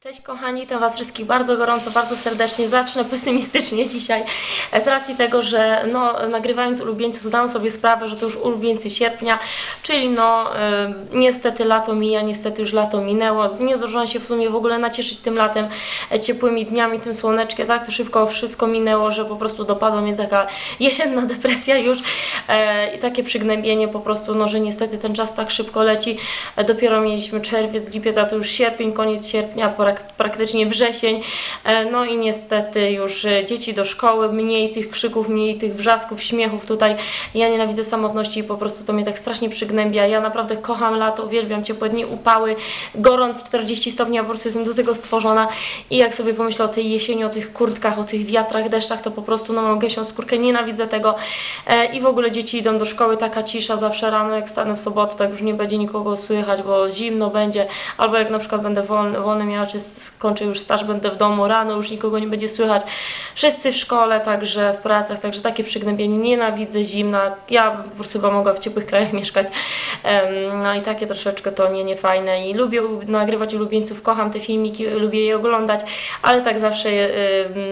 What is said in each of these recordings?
Cześć kochani, witam Was wszystkich bardzo gorąco, bardzo serdecznie. Zacznę pesymistycznie dzisiaj e, z racji tego, że no, nagrywając ulubieńców zdałam sobie sprawę, że to już ulubieńcy sierpnia, czyli no e, niestety lato mija, niestety już lato minęło. Nie zdążyłam się w sumie w ogóle nacieszyć tym latem, e, ciepłymi dniami, tym słoneczkiem. Tak to szybko wszystko minęło, że po prostu dopadła mnie taka jesienna depresja już i takie przygnębienie po prostu, no że niestety ten czas tak szybko leci. Dopiero mieliśmy czerwiec, lipiec, a to już sierpień, koniec sierpnia, prak- praktycznie wrzesień. E, No i niestety już e, dzieci do szkoły, mniej tych krzyków, mniej tych wrzasków, śmiechów tutaj. Ja nienawidzę samotności i po prostu to mnie tak strasznie przygnębia. Ja naprawdę kocham lato, uwielbiam ciepłe dni, upały, gorąc 40 stopni, ja po prostu jestem do tego stworzona. I jak sobie pomyślę o tej jesieni, o tych kurtkach, o tych wiatrach, deszczach, to po prostu no mam gęsią skórkę, nienawidzę tego. E, I w ogóle dzieci idą do szkoły, taka cisza zawsze rano, jak stanę w sobotę, tak już nie będzie nikogo słychać, bo zimno będzie, albo jak na przykład będę wolny, wolny miała, czy skończę już staż, będę w domu rano, już nikogo nie będzie słychać. Wszyscy w szkole, także w pracach, także takie przygnębienie, nienawidzę zimna, ja po prostu chyba mogła w ciepłych krajach mieszkać. No i takie troszeczkę to nie, nie fajne i lubię nagrywać ulubieńców, kocham te filmiki, lubię je oglądać, ale tak zawsze, e,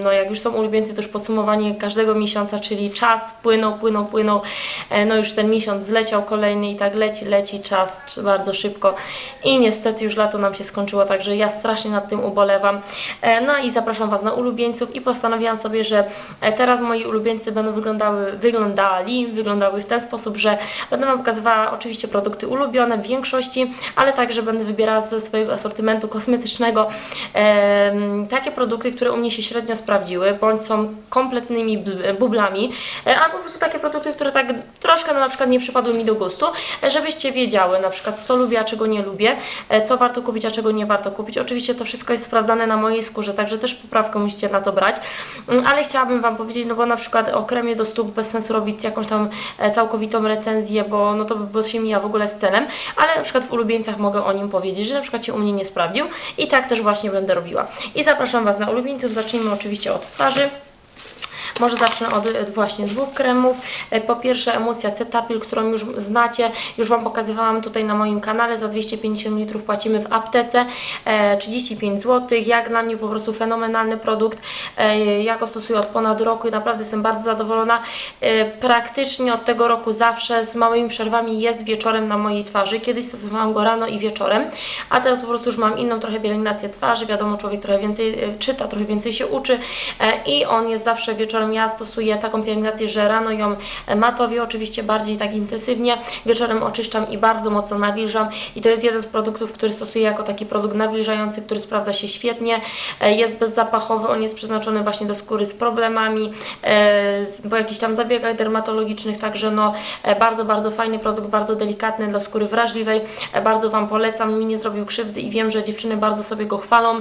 no jak już są ulubieńcy, to już podsumowanie każdego miesiąca, czyli czas płynął, płynął, płynął, E, no już ten miesiąc zleciał kolejny i tak leci, leci czas bardzo szybko i niestety już lato nam się skończyło, także ja strasznie nad tym ubolewam. E, No i zapraszam Was na ulubieńców i postanowiłam sobie, że e, teraz moi ulubieńcy będą wyglądały, wyglądali, wyglądały w ten sposób, że będę Wam pokazywała oczywiście produkty ulubione w większości, ale także będę wybierała ze swojego asortymentu kosmetycznego takie produkty, które u mnie się średnio sprawdziły, bądź są kompletnymi bublami, e, albo po prostu takie produkty, które tak troszkę no, na przykład nie przypadły mi do gustu, żebyście wiedziały na przykład co lubię, a czego nie lubię, co warto kupić, a czego nie warto kupić. Oczywiście to wszystko jest sprawdzane na mojej skórze, także też poprawkę musicie na to brać, Mm, ale chciałabym Wam powiedzieć, no bo na przykład o kremie do stóp bez sensu robić jakąś tam e, całkowitą recenzję, bo no to by się mija w ogóle z celem, ale na przykład w ulubieńcach mogę o nim powiedzieć, że na przykład się u mnie nie sprawdził i tak też właśnie będę robiła. I zapraszam Was na ulubieńców, zacznijmy oczywiście od twarzy. Może zacznę od e, właśnie dwóch kremów. E, Po pierwsze emocja Cetapil, którą już znacie, już Wam pokazywałam tutaj na moim kanale. Za 250 litrów płacimy w aptece e, 35 zł. Jak dla mnie po prostu fenomenalny produkt. E, Ja go stosuję od ponad roku i naprawdę jestem bardzo zadowolona. E, Praktycznie od tego roku zawsze z małymi przerwami jest wieczorem na mojej twarzy. Kiedyś stosowałam go rano i wieczorem, a teraz po prostu już mam inną trochę pielęgnację twarzy. Wiadomo, człowiek trochę więcej e, czyta, trochę więcej się uczy e, i on jest zawsze wieczorem. Ja stosuję taką pielęgnację, że rano ją matowię, oczywiście bardziej tak intensywnie, wieczorem oczyszczam i bardzo mocno nawilżam. I to jest jeden z produktów, który stosuję jako taki produkt nawilżający, który sprawdza się świetnie, e, jest bezzapachowy, on jest przeznaczony właśnie do skóry z problemami, e, po jakichś tam zabiegach dermatologicznych, także no e, bardzo, bardzo fajny produkt, bardzo delikatny dla skóry wrażliwej, bardzo Wam polecam, mi nie zrobił krzywdy i wiem, że dziewczyny bardzo sobie go chwalą.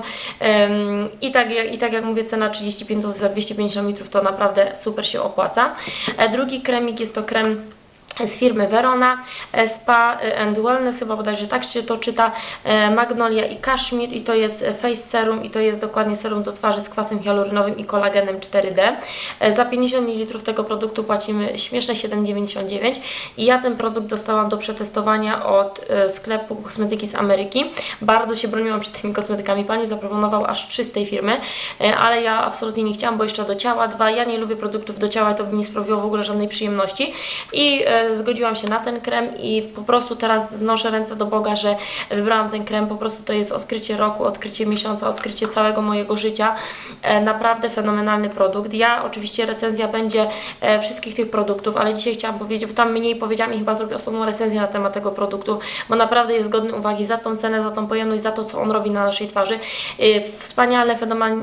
I tak, i tak jak mówię, cena 35 zł za 250 litrów to naprawdę super się opłaca. E, Drugi kremik jest to krem z firmy Verona, e, Spa and Wellness, chyba bodajże tak się to czyta, e, Magnolia i Kashmir i to jest e, Face Serum i to jest dokładnie serum do twarzy z kwasem hialuronowym i kolagenem 4D. E, Za 50 ml tego produktu płacimy śmieszne 7,99 i ja ten produkt dostałam do przetestowania od e, sklepu kosmetyki z Ameryki. Bardzo się broniłam przed tymi kosmetykami, pani zaproponował aż 3 z tej firmy, e, ale ja absolutnie nie chciałam, bo jeszcze do ciała dwa, ja nie lubię produktów do ciała, to by mi nie sprawiło w ogóle żadnej przyjemności i zgodziłam się na ten krem i po prostu teraz znoszę ręce do Boga, że wybrałam ten krem, po prostu to jest odkrycie roku, odkrycie miesiąca, odkrycie całego mojego życia, e, naprawdę fenomenalny produkt. Ja oczywiście recenzja będzie e, wszystkich tych produktów, ale dzisiaj chciałam powiedzieć, bo tam mniej powiedziałam i chyba zrobię osobną recenzję na temat tego produktu, bo naprawdę jest godny uwagi za tą cenę, za tą pojemność, za to, co on robi na naszej twarzy. E, Wspaniale,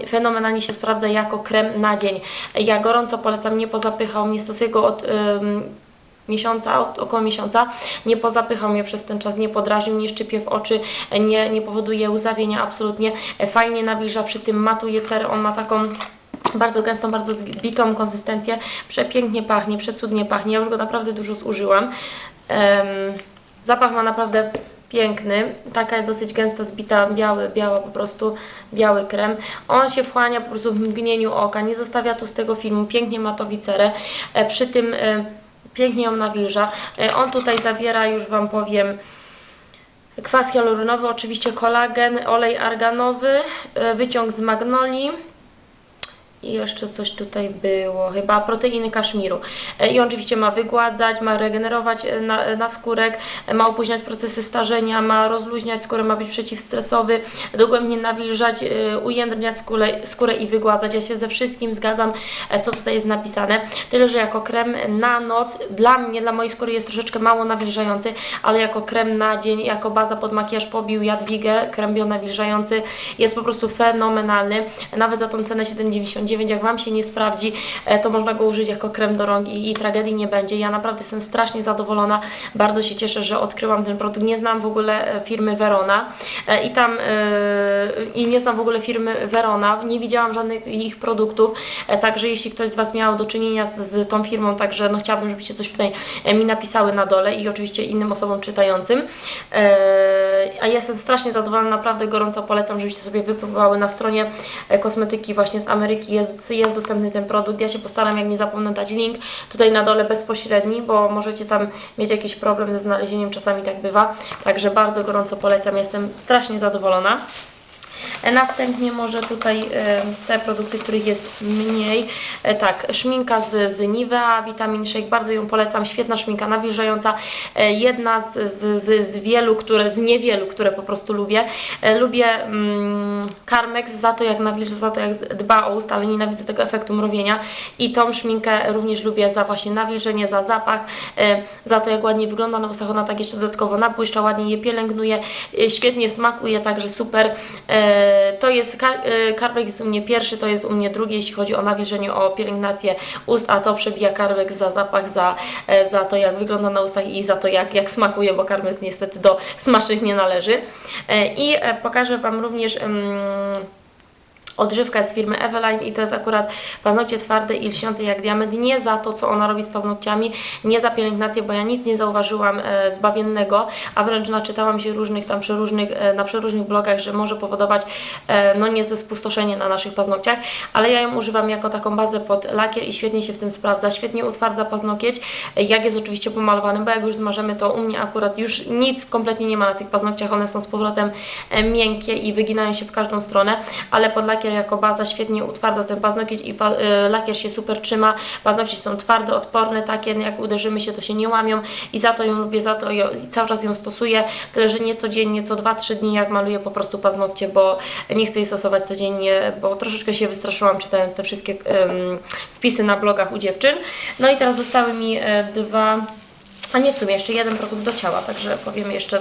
fenomenalnie, się sprawdza jako krem na dzień. Ja gorąco polecam, nie pozapychał, nie stosuję go od... miesiąca, około miesiąca, nie pozapychał mnie przez ten czas, nie podrażnił, nie szczypie w oczy, nie, nie powoduje łzawienia absolutnie, E, fajnie nawilża, przy tym matuje cerę, on ma taką bardzo gęstą, bardzo zbitą konsystencję, przepięknie pachnie, przecudnie pachnie, ja już go naprawdę dużo zużyłam. Zapach ma naprawdę piękny, taka dosyć gęsta, zbita, biały, biała po prostu, biały krem. On się wchłania po prostu w mgnieniu oka, nie zostawia tu z tego filmu, pięknie matowi cerę, e, przy tym e, pięknie ją nawilża. E, On tutaj zawiera, już Wam powiem, kwas hialuronowy, oczywiście kolagen, olej arganowy e, wyciąg z magnolii. I jeszcze coś tutaj było, chyba proteiny kaszmiru. E, I oczywiście ma wygładzać, ma regenerować e, na, na skórek, e, ma opóźniać procesy starzenia, ma rozluźniać skórę, ma być przeciwstresowy, dogłębnie nawilżać, e, ujędrniać skórę, skórę i wygładzać. Ja się ze wszystkim zgadzam, e, co tutaj jest napisane. Tyle, że jako krem na noc, dla mnie, dla mojej skóry jest troszeczkę mało nawilżający, ale jako krem na dzień, jako baza pod makijaż pobił Jadwigę, krem bionawilżający, jest po prostu fenomenalny. Nawet za tą cenę 7,99 jak Wam się nie sprawdzi, e, to można go użyć jako krem do rąk i, i tragedii nie będzie. Ja naprawdę jestem strasznie zadowolona, bardzo się cieszę, że odkryłam ten produkt. Nie znam w ogóle e, firmy Verona e, i tam i nie znam w ogóle firmy Verona, nie widziałam żadnych ich produktów, także jeśli ktoś z Was miał do czynienia z, z tą firmą, także no chciałabym, żebyście coś tutaj mi napisały na dole i oczywiście innym osobom czytającym. A jestem strasznie zadowolona, naprawdę gorąco polecam, żebyście sobie wypróbowały na stronie e, kosmetyki właśnie z Ameryki jest, jest dostępny ten produkt. Ja się postaram, jak nie zapomnę dać link tutaj na dole bezpośredni, bo możecie tam mieć jakiś problem ze znalezieniem, czasami tak bywa. Także bardzo gorąco polecam, jestem strasznie zadowolona. Następnie może tutaj e, te produkty, których jest mniej. E, Tak, szminka z, z Nivea, Vitamin Shake, bardzo ją polecam, świetna szminka, nawilżająca. E, Jedna z, z, z, wielu, które, z niewielu, które po prostu lubię. Lubię mm, Carmex za to, jak nawilża, za to, jak dba o usta, ale nienawidzę tego efektu mrowienia. I tą szminkę również lubię za właśnie nawilżenie, za zapach, za to, jak ładnie wygląda na ustach. Ona tak jeszcze dodatkowo nabłyszcza, ładnie je pielęgnuje, świetnie smakuje, także super. E, To jest e, Carmex jest u mnie pierwszy, to jest u mnie drugi, jeśli chodzi o nawilżenie, o pielęgnację ust, a to przebija Carmex za zapach, za, e, za to, jak wygląda na ustach i za to, jak, jak smakuje, bo Carmex niestety do smacznych nie należy. I pokażę Wam również. Odżywka z firmy Eveline i to jest akurat paznokcie twarde i lśniące jak diament. Nie za to, co ona robi z paznokciami, nie za pielęgnację, bo ja nic nie zauważyłam e, zbawiennego, a wręcz naczytałam się różnych tam przeróżnych, e, na przeróżnych blogach, że może powodować e, no niezłe spustoszenie na naszych paznokciach, ale ja ją używam jako taką bazę pod lakier i świetnie się w tym sprawdza, świetnie utwardza paznokieć, jak jest oczywiście pomalowany, bo jak już zmarzemy, to u mnie akurat już nic kompletnie nie ma na tych paznokciach, one są z powrotem e, miękkie i wyginają się w każdą stronę, ale pod lakier jako baza świetnie utwardza ten paznokieć i pa, y, lakier się super trzyma. Paznokcie są twarde, odporne, takie jak uderzymy się to się nie łamią i za to ją lubię, za to ją, cały czas ją stosuję, tyle że nie codziennie, co 2-3 dni jak maluję po prostu paznokcie, bo nie chcę jej stosować codziennie, bo troszeczkę się wystraszyłam czytając te wszystkie ym, wpisy na blogach u dziewczyn. No i teraz zostały mi e, dwa, a nie w sumie jeszcze jeden produkt do ciała, także powiem jeszcze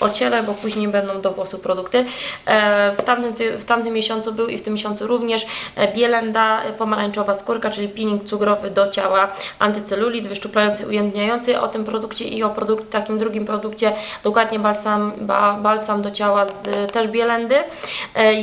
o ciele, bo później będą do włosów produkty. E, W tamtym, ty- w tamtym miesiącu był i w tym miesiącu również e, Bielenda e, pomarańczowa skórka, czyli peeling cukrowy do ciała, antycelulit, wyszczuplający, ujędrniający o tym produkcie i o produkt, takim drugim produkcie, dokładnie balsam, ba, balsam do ciała z też Bielendy.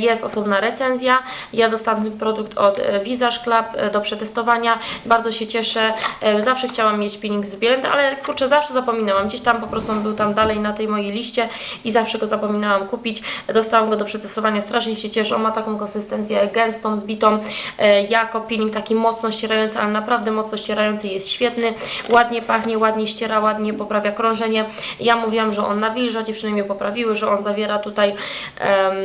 Jest osobna recenzja. Ja dostałam ten produkt od Visage Club do przetestowania. Bardzo się cieszę. Zawsze chciałam mieć peeling z Bielendy, ale kurczę, zawsze zapominałam. Gdzieś tam po prostu był tam dalej na tej mojej liście i zawsze go zapominałam kupić. Dostałam go do przetestowania, strasznie się cieszę. On ma taką konsystencję gęstą, zbitą, e, jako peeling taki mocno ścierający, ale naprawdę mocno ścierający jest świetny. Ładnie pachnie, ładnie ściera, ładnie poprawia krążenie. Ja mówiłam, że on nawilża, dziewczyny mnie poprawiły, że on zawiera tutaj em,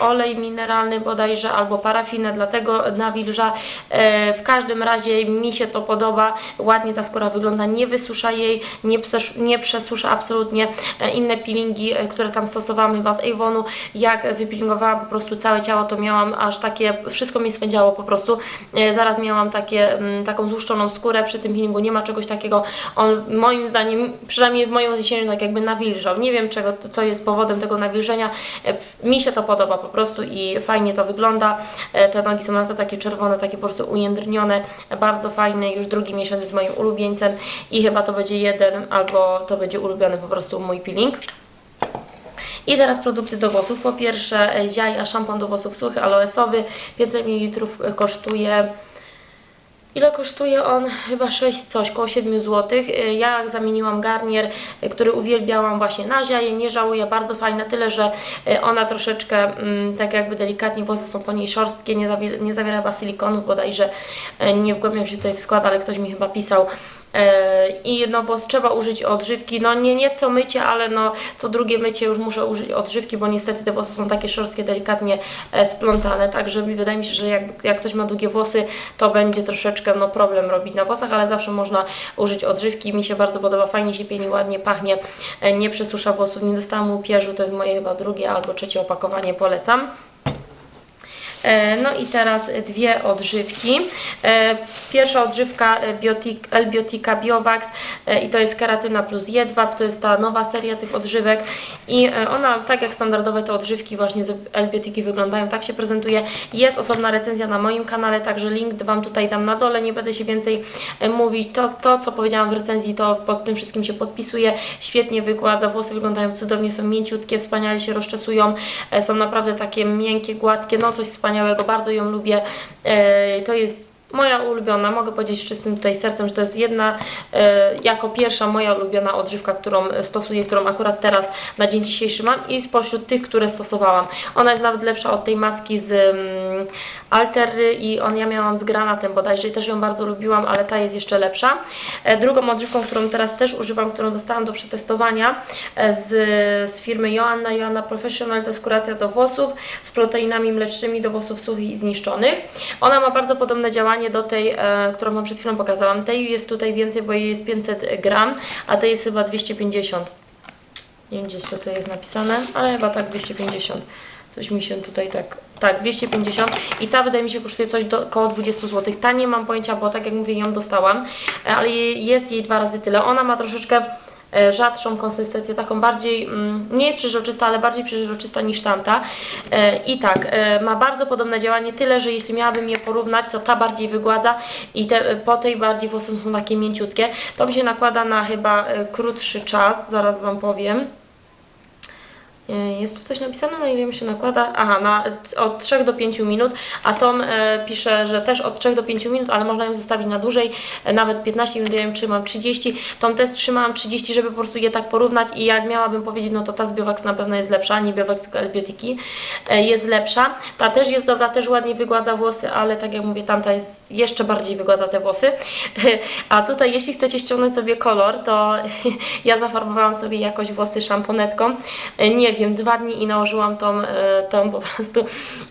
olej mineralny bodajże albo parafinę, dlatego nawilża. E, w każdym razie mi się to podoba, ładnie ta skóra wygląda, nie wysusza jej, nie, przesz- nie przesusza absolutnie. E, inne peelingi, e, które tam stosowałam chyba z Avonu, jak wypeelingowałam po prostu całe ciało, to miałam aż takie, wszystko mi swędziało po prostu. E, zaraz miałam takie, mm, taką złuszczoną skórę przy tym peelingu, nie ma czegoś takiego. On moim zdaniem, przynajmniej w moim odniesieniu, tak jakby nawilżał. Nie wiem czego, co jest powodem tego nawilżenia. E, Mi się to podoba po prostu i fajnie to wygląda. Te nogi są naprawdę takie czerwone, takie po prostu ujędrnione, bardzo fajne. Już drugi miesiąc jest moim ulubieńcem i chyba to będzie jeden albo to będzie ulubiony po prostu mój peeling. I teraz produkty do włosów. Po pierwsze e, Ziaja szampon do włosów suchych aloesowy 500 ml kosztuje Ile kosztuje on? Chyba 6 coś, koło 7 zł. Ja zamieniłam garnier, y, który uwielbiałam właśnie na ziaje, nie żałuję, bardzo fajna, tyle że ona troszeczkę mm, tak jakby delikatnie, włosy są po niej szorstkie, nie, zawiera, nie zawiera chyba silikonów bodajże, nie wgłębiam się tutaj w skład, ale ktoś mi chyba pisał, E, I no bo trzeba użyć odżywki, no nie, nie co mycie, ale no co drugie mycie już muszę użyć odżywki, bo niestety te włosy są takie szorstkie, delikatnie e, splątane, także wydaje mi się, że jak, jak ktoś ma długie włosy, to będzie troszeczkę no problem robić na włosach, ale zawsze można użyć odżywki, mi się bardzo podoba, fajnie się pieni, ładnie pachnie, e, nie przesusza włosów, nie dostałam upierzu, to jest moje chyba drugie albo trzecie opakowanie, polecam. E, No i teraz dwie odżywki. E, Pierwsza odżywka e, Biotic, L-Biotica Biovax e, i to jest keratyna plus jedwab, to jest ta nowa seria tych odżywek i ona, tak jak standardowe te odżywki właśnie z L-Biotiki wyglądają, tak się prezentuje. Jest osobna recenzja na moim kanale, także link Wam tutaj dam na dole, nie będę się więcej mówić. To, to co powiedziałam w recenzji, to pod tym wszystkim się podpisuje, świetnie wygładza, włosy wyglądają cudownie, są mięciutkie, wspaniale się rozczesują, są naprawdę takie miękkie, gładkie, no coś wspaniałego, bardzo ją lubię. E, To jest moja ulubiona, mogę powiedzieć czystym tutaj sercem, że to jest jedna, e, jako pierwsza moja ulubiona odżywka, którą stosuję, którą akurat teraz na dzień dzisiejszy mam i spośród tych, które stosowałam. Ona jest nawet lepsza od tej maski z mm, Altery i on ja miałam z granatem bodajże i też ją bardzo lubiłam, ale ta jest jeszcze lepsza. E, drugą odżywką, którą teraz też używam, którą dostałam do przetestowania e, z, z firmy Joanna, Joanna Professional, to jest kuracja do włosów z proteinami mlecznymi do włosów suchych i zniszczonych. Ona ma bardzo podobne działanie do tej, e, którą Wam przed chwilą pokazałam. Tej jest tutaj więcej, bo jej jest 500 gram, a tej jest chyba 250. Nie wiem, gdzieś tutaj jest napisane, ale chyba tak 250. Coś mi się tutaj tak. Tak, 250 i ta wydaje mi się kosztuje coś do około 20 zł. Ta nie mam pojęcia, bo tak jak mówię, ją dostałam, e, ale jest jej dwa razy tyle. Ona ma troszeczkę rzadszą konsystencję, taką bardziej, mm, nie jest przeźroczysta, ale bardziej przeźroczysta niż tamta. E, I tak, e, ma bardzo podobne działanie, tyle, że jeśli miałabym je porównać, to ta bardziej wygładza i te, po tej bardziej włosy są takie mięciutkie. To mi się nakłada na chyba e, krótszy czas, zaraz Wam powiem. E, Jest tu coś napisane, na ile mi się nakłada? Aha, na, od 3 do 5 minut, a Tom e, pisze, że też od 3 do 5 minut, ale można ją zostawić na dłużej, e, nawet 15 minut, ja ją trzymam 30. Tom też trzymałam 30, żeby po prostu je tak porównać i jak miałabym powiedzieć, no to ta z Biovax na pewno jest lepsza, nie Biovax, tylko L-Biotiki e, jest lepsza. Ta też jest dobra, też ładnie wygładza włosy, ale tak jak mówię, tamta jest jeszcze bardziej wygładza te włosy. A tutaj, jeśli chcecie ściągnąć sobie kolor, to ja zafarbowałam sobie jakoś włosy szamponetką. Nie wiem, dwa dni i nałożyłam tą, e, tą po prostu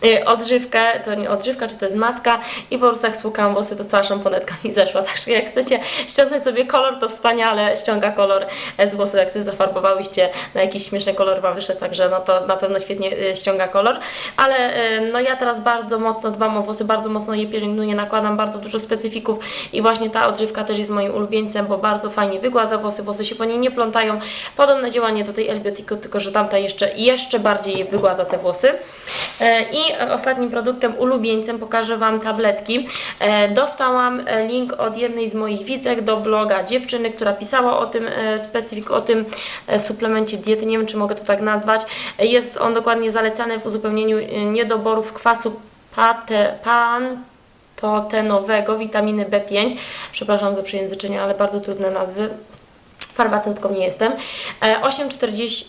e, odżywkę, to nie odżywka, czy to jest maska i po prostu jak włosy, to cała szamponetka mi zeszła. Także jak chcecie ściągnąć sobie kolor, to wspaniale ściąga kolor z włosów, jak sobie zafarbowałyście na jakiś śmieszny kolor wam wyszedł, także no to na pewno świetnie e, ściąga kolor. Ale no ja teraz bardzo mocno dbam o włosy, bardzo mocno je pielęgnuję, nakładam bardzo dużo specyfików i właśnie ta odżywka też jest moim ulubieńcem, bo bardzo fajnie wygładza włosy, włosy się po niej nie plątają. Podobne działanie do tej Elbiotiku, tylko że tamta jeszcze, jeszcze bardziej wygładza te włosy. E, I ostatnim produktem, ulubieńcem pokażę Wam tabletki. E, Dostałam e, link od jednej z moich widzek do bloga dziewczyny, która pisała o tym specyfik, o tym suplemencie diety, nie wiem czy mogę to tak nazwać. Jest on dokładnie zalecany w uzupełnieniu niedoborów kwasu pate, pan totenowego, witaminy B5. Przepraszam za przejęzyczenie, ale bardzo trudne nazwy. Farmaceutką nie jestem. E, 8,40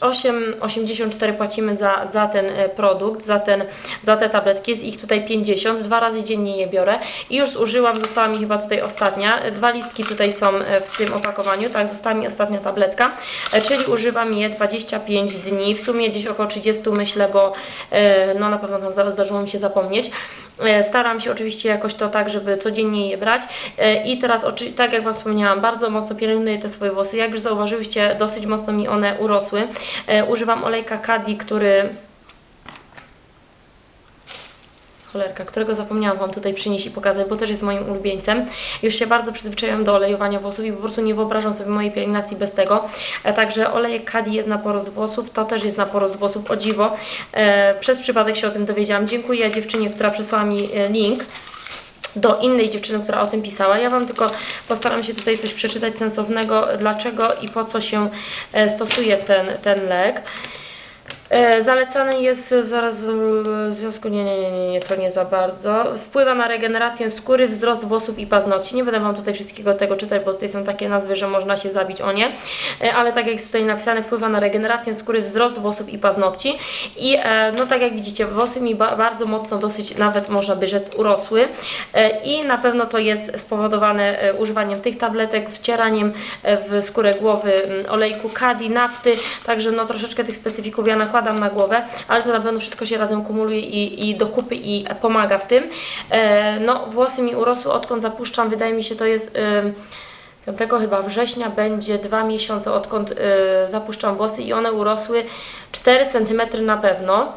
8,84 płacimy za, za ten e, produkt, za, ten, za te tabletki. Jest ich tutaj 50. Dwa razy dziennie je biorę. I już zużyłam, została mi chyba tutaj ostatnia. E, Dwa listki tutaj są e, w tym opakowaniu, tak, została mi ostatnia tabletka. E, Czyli używam je 25 dni, w sumie gdzieś około 30 myślę, bo e, no na pewno tam zdarzyło mi się zapomnieć. E, Staram się oczywiście jakoś to tak, żeby codziennie je brać. E, I teraz, tak jak Wam wspomniałam, bardzo mocno pielęgnuję te swoje włosy. Jak już zauważyłyście, dosyć mocno mi one urosły. E, Używam olejka Kadi, który cholerka, którego zapomniałam Wam tutaj przynieść i pokazać, bo też jest moim ulubieńcem. Już się bardzo przyzwyczaiłam do olejowania włosów i po prostu nie wyobrażam sobie mojej pielęgnacji bez tego. E, Także olejek Kadi jest na porost włosów, to też jest na porost włosów, o dziwo. E, Przez przypadek się o tym dowiedziałam. Dziękuję dziewczynie, która przesłała mi e, link do innej dziewczyny, która o tym pisała. Ja Wam tylko postaram się tutaj coś przeczytać sensownego, dlaczego i po co się stosuje ten, ten lek. E, Zalecany jest zaraz w związku, nie, nie, nie, nie, to nie za bardzo. Wpływa na regenerację skóry, wzrost włosów i paznokci. Nie będę Wam tutaj wszystkiego tego czytać, bo tutaj są takie nazwy, że można się zabić o nie. E, Ale tak jak jest tutaj napisane, wpływa na regenerację skóry, wzrost włosów i paznokci. I e, no tak jak widzicie, włosy mi ba bardzo mocno, dosyć nawet można by rzec urosły. I na pewno to jest spowodowane używaniem tych tabletek, wcieraniem w skórę głowy mm, olejku kadi, nafty. Także no troszeczkę tych specyfików ja nakładam na głowę, ale to na pewno wszystko się razem kumuluje i, i do kupy i pomaga w tym. E, No włosy mi urosły odkąd zapuszczam, wydaje mi się to jest... em, 5 chyba września będzie dwa miesiące odkąd y, zapuszczam włosy i one urosły 4 cm na pewno.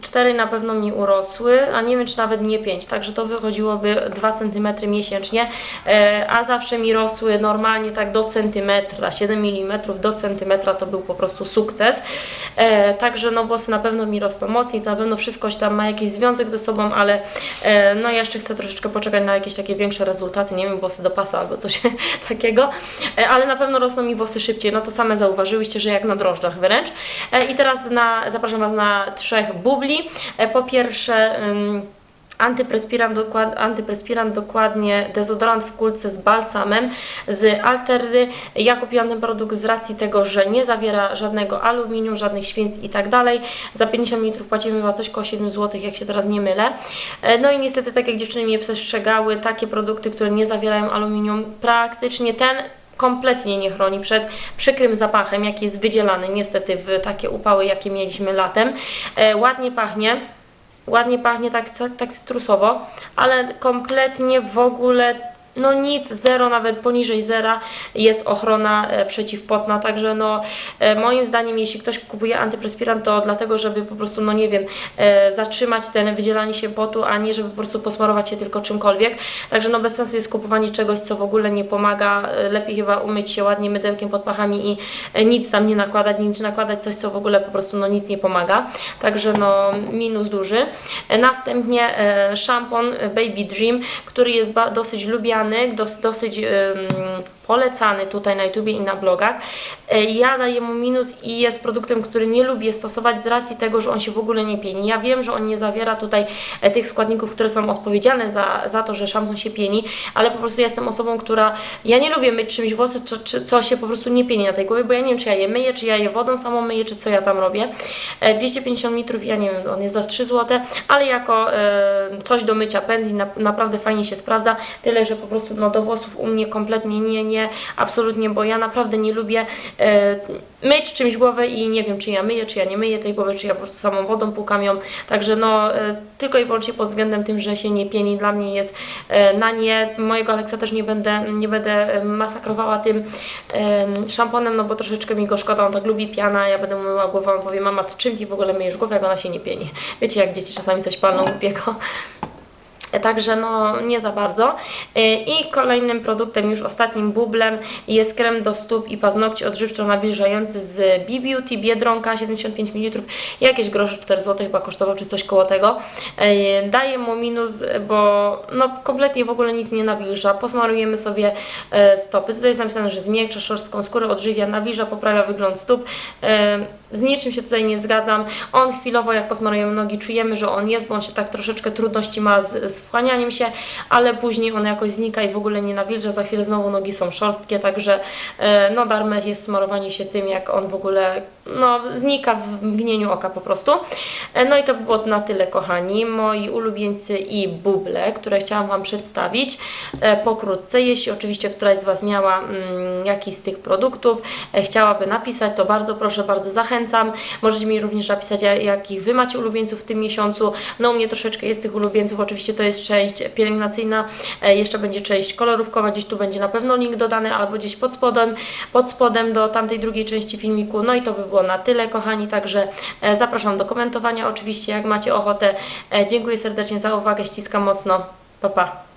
4 na pewno mi urosły, a nie wiem czy nawet nie 5, także to wychodziłoby 2 cm miesięcznie, e, a zawsze mi rosły normalnie tak do centymetra, 7 mm do centymetra to był po prostu sukces. E, także no włosy na pewno mi rosną mocniej, to na pewno wszystko tam ma jakiś związek ze sobą, ale e, no ja jeszcze chcę troszeczkę poczekać na jakieś takie większe rezultaty, nie wiem, włosy do pasa albo coś takiego, ale na pewno rosną mi włosy szybciej, no to same zauważyłyście, że jak na drożdżach wręcz. I teraz na, zapraszam Was na trzech bubli. E, Po pierwsze ym, Antyprespirant, dokład, antyprespirant dokładnie dezodorant w kulce z balsamem z Altery. Ja kupiłam ten produkt z racji tego, że nie zawiera żadnego aluminium, żadnych świństw i tak dalej. Za 50 ml płacimy chyba coś koło 7 zł, jak się teraz nie mylę. E, No i niestety, tak jak dziewczyny mnie przestrzegały, takie produkty, które nie zawierają aluminium, praktycznie ten kompletnie nie chroni przed przykrym zapachem, jaki jest wydzielany niestety w takie upały, jakie mieliśmy latem. E, ładnie pachnie. Ładnie pachnie tak, tak, tak strusowo, ale kompletnie w ogóle no nic, zero, nawet poniżej zera jest ochrona e, przeciwpotna, także no e, moim zdaniem jeśli ktoś kupuje antyprespirant to dlatego, żeby po prostu no nie wiem, e, zatrzymać ten wydzielanie się potu, a nie żeby po prostu posmarować się tylko czymkolwiek, także no bez sensu jest kupowanie czegoś, co w ogóle nie pomaga, lepiej chyba umyć się ładnie mydełkiem pod pachami i nic tam nie nakładać, nic nakładać coś, co w ogóle po prostu no nic nie pomaga, także no minus duży. Następnie szampon Baby Dream, który jest dosyć lubiany, dos, dosyć polecany tutaj na YouTubie i na blogach. E, Ja daję mu minus i jest produktem, który nie lubię stosować z racji tego, że on się w ogóle nie pieni. Ja wiem, że on nie zawiera tutaj e, tych składników, które są odpowiedzialne za, za to, że szampon się pieni, ale po prostu ja jestem osobą, która ja nie lubię myć czymś włosy, co, czy, co się po prostu nie pieni na tej głowie, bo ja nie wiem, czy ja je myję, czy ja je wodą samą myję, czy co ja tam robię. E, 250 litrów, ja nie wiem, on jest za 3 zł, ale jako e, coś do mycia pędzli na, naprawdę fajnie się sprawdza, tyle, że po prostu no, do włosów u mnie kompletnie nie, nie, absolutnie, bo ja naprawdę nie lubię e, myć czymś głowę i nie wiem, czy ja myję, czy ja nie myję tej głowy, czy ja po prostu samą wodą płukam ją, także no e, tylko i wyłącznie pod względem tym, że się nie pieni, dla mnie jest e, na nie, mojego Aleksa też nie będę, nie będę e, masakrowała tym e, szamponem, no bo troszeczkę mi go szkoda, on tak lubi piana, ja będę myła głowę, on powie, mama, z czym Ty w ogóle myjesz głowę, jak ona się nie pieni. Wiecie, jak dzieci czasami coś palną głupiego. Także no nie za bardzo. E, I kolejnym produktem, już ostatnim bublem jest krem do stóp i paznokci odżywczo nawilżający z B-Beauty Biedronka 75 ml. Jakieś grosze 4 zł chyba kosztował, czy coś koło tego. E, Daję mu minus, bo no kompletnie w ogóle nic nie nawilża. Posmarujemy sobie e, stopy. Tutaj jest napisane, że zmiękcza szorstką skórę, odżywia, nawilża, poprawia wygląd stóp. Z niczym się tutaj nie zgadzam. On chwilowo, jak posmarujemy nogi, czujemy, że on jest, bo on się tak troszeczkę trudności ma z, z wchłanianiem się, ale później on jakoś znika i w ogóle nie nawilża. Za chwilę znowu nogi są szorstkie, także e, no darme jest smarowanie się tym, jak on w ogóle no, znika w mgnieniu oka po prostu. E, No i to by było na tyle, kochani. Moi ulubieńcy i buble, które chciałam Wam przedstawić e, pokrótce. Jeśli oczywiście któraś z Was miała mm, jakiś z tych produktów, e, chciałaby napisać, to bardzo proszę, bardzo zachęcam. Możecie mi również napisać, ja- jakich Wy macie ulubieńców w tym miesiącu. No u mnie troszeczkę jest tych ulubieńców, oczywiście to jest część pielęgnacyjna, jeszcze będzie część kolorówkowa, gdzieś tu będzie na pewno link dodany, albo gdzieś pod spodem, pod spodem do tamtej drugiej części filmiku. No i to by było na tyle, kochani, także e, zapraszam do komentowania oczywiście, jak macie ochotę. E, Dziękuję serdecznie za uwagę, ściskam mocno. Pa, pa.